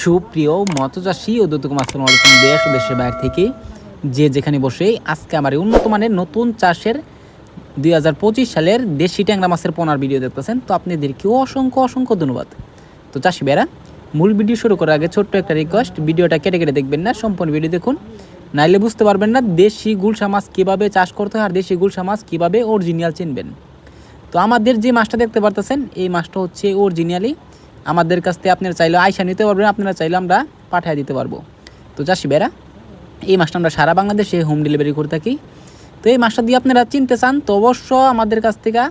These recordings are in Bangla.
সুপ্রিয় মৎস্যচাষী ও দত্তকুম আসসালামু আলাইকুম দেশ ও দেশের বাইরে থেকে যে যেখানে বসে আজকে আমার উন্নত মানের নতুন চাষের দুই হাজার পঁচিশ সালের দেশি ট্যাংরা মাছের পোনার ভিডিও দেখতেছেন। তো আপনাদেরকে অসংখ্য অসংখ্য ধন্যবাদ। তো চাষি বেড়া মূল ভিডিও শুরু করার আগে ছোট্ট একটা রিকোয়েস্ট ভিডিওটা কেটে কেটে দেখবেন না, সম্পূর্ণ ভিডিও দেখুন। নাইলে বুঝতে পারবেন না দেশি গুলশা মাছ কীভাবে চাষ করতে হয় আর দেশি গুলশা মাছ কীভাবে অরিজিনাল চিনবেন। তো আমাদের যে মাছটা দেখতে পারতেছেন, এই মাছটা হচ্ছে অরিজিনালি আমাদের কাছ থেকে আপনারা চাইলে আয়সা নিতে পারবেন, আপনারা চাইলে আমরা পাঠিয়ে দিতে পারব। তো চাষি বেড়া এই মাছটা আমরা সারা বাংলাদেশে হোম ডেলিভারি করে থাকি। তো এই মাছটা দিয়ে আপনারা চিনতে চান, তো অবশ্য আমাদের কাছ থেকে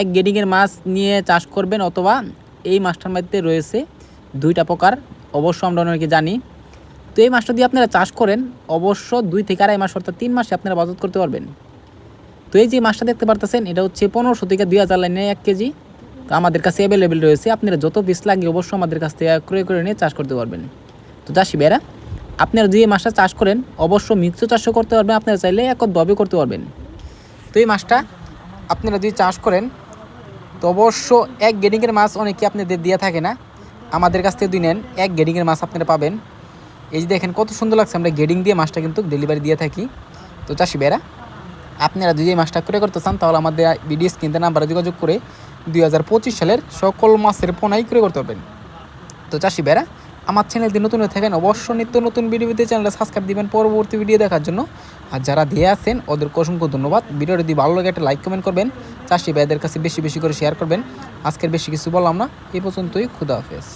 এক গেডিংয়ের মাছ নিয়ে চাষ করবেন অথবা এই মাছটার মধ্যে রয়েছে দুইটা প্রকার অবশ্য আমরা অনেকে জানি। তো এই মাছটা দিয়ে আপনারা চাষ করেন অবশ্য দুই থেকে আড়াই মাস অর্থাৎ তিন মাসে আপনারা বাজত করতে পারবেন। তো এই যে মাছটা দেখতে পারতেছেন, এটা হচ্ছে পনেরোশো থেকে দুই হাজার লাইনে এক কেজি। তো আমাদের কাছে অ্যাভেলেবেল রয়েছে। আপনারা যত পিস লাগে অবশ্যই আমাদের কাছ থেকে ক্রয় করে নিয়ে চাষ করতে পারবেন। তো চাষি বেড়া আপনারা যে মাছটা চাষ করেন অবশ্য মিক্স চাষও করতে পারবেন। আপনারা চাইলে একদভাবে করতে পারবেন। তো এই মাছটা আপনারা যদি চাষ করেন, তো অবশ্য এক গেডিংয়ের মাছ অনেকে আপনাদের দিয়ে থাকে না। আমাদের কাছ থেকে দুই নেন, এক গেডিংয়ের মাছ আপনারা পাবেন। এই যে দেখেন কত সুন্দর লাগছে, আমরা গেডিং দিয়ে মাছটা কিন্তু ডেলিভারি দিয়ে থাকি। তো চাষি বেড়া আপনারা যদি এই মাছটা করে করতে চান, তাহলে আমাদের বিডিএস কিনতে নাম্বারে যোগাযোগ করে দুই হাজার পঁচিশ সালের সকল মাছের পোনাই করে করতে পারবেন। তো চাষি বেড়া আমার চ্যানেল দিয়ে নতুন হয়ে থাকেন, অবশ্যই নিত্য নতুন ভিডিও পেতে চ্যানেলটা সাবস্ক্রাইব দিবেন পরবর্তী ভিডিও দেখার জন্য। আর যারা দিয়ে আছেন ওদের অসংখ্য ধন্যবাদ। ভিডিওটা যদি ভালো লাগে, একটা লাইক কমেন্ট করবেন। চাষি ভাইদের কাছে বেশি বেশি করে শেয়ার করবেন। আজকের বেশি কিছু বললাম না এই পর্যন্তই, খুদা হাফেজ।